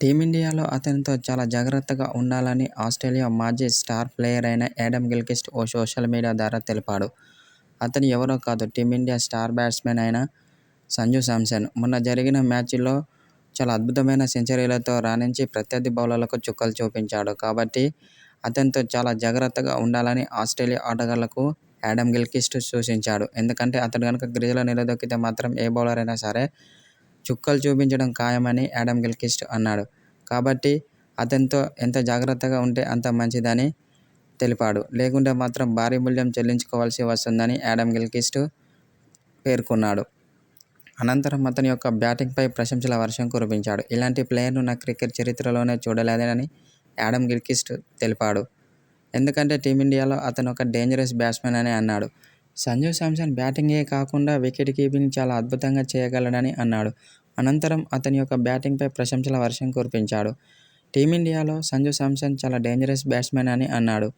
టీమిండియాలో అతనితో చాలా జాగ్రత్తగా ఉండాలని ఆస్ట్రేలియా మాజీ స్టార్ ప్లేయర్ అయిన యాడమ్ గిల్క్రిస్ట్ ఓ సోషల్ మీడియా ద్వారా తెలిపాడు. అతను ఎవరో కాదు టీమిండియా స్టార్ బ్యాట్స్మెన్ అయిన సంజూ శాంసన్. మొన్న జరిగిన మ్యాచ్లో చాలా అద్భుతమైన సెంచరీలతో రాణించి ప్రత్యర్థి బౌలర్లకు చుక్కలు చూపించాడు. కాబట్టి అతనితో చాలా జాగ్రత్తగా ఉండాలని ఆస్ట్రేలియా ఆటగాళ్ళకు యాడమ్ గిల్కిస్ట్ సూచించాడు. ఎందుకంటే అతడు కనుక క్రీజులో నిలదొక్కితే మాత్రం ఏ బౌలర్ అయినా సరే చుక్కలు చూపించడం ఖాయమని యాడమ్ గిల్క్రిస్ట్ అన్నాడు. కాబట్టి అతనితో ఎంత జాగ్రత్తగా ఉంటే అంత మంచిదని తెలిపాడు. లేకుంటే మాత్రం భారీ మూల్యం చెల్లించుకోవాల్సి వస్తుందని యాడమ్ గిల్క్రిస్ట్ పేర్కొన్నాడు. అనంతరం అతని యొక్క బ్యాటింగ్పై ప్రశంసల వర్షం కురిపించాడు. ఇలాంటి ప్లేయర్ను నా క్రికెట్ చరిత్రలోనే చూడలేదని యాడమ్ గిల్కిస్ట్ తెలిపాడు. ఎందుకంటే టీమిండియాలో అతను ఒక డేంజరస్ బ్యాట్స్మెన్ అని అన్నాడు. సంజూ శాంసన్ బ్యాటింగే కాకుండా వికెట్ కీపింగ్ చాలా అద్భుతంగా చేయగలడని అన్నాడు. అనంతరం అతని యొక్క బ్యాటింగ్పై ప్రశంసల వర్షం కురిపించాడు. టీమిండియాలో సంజూ శాంసన్ చాలా డేంజరస్ బ్యాట్స్మెన్ అని అన్నాడు.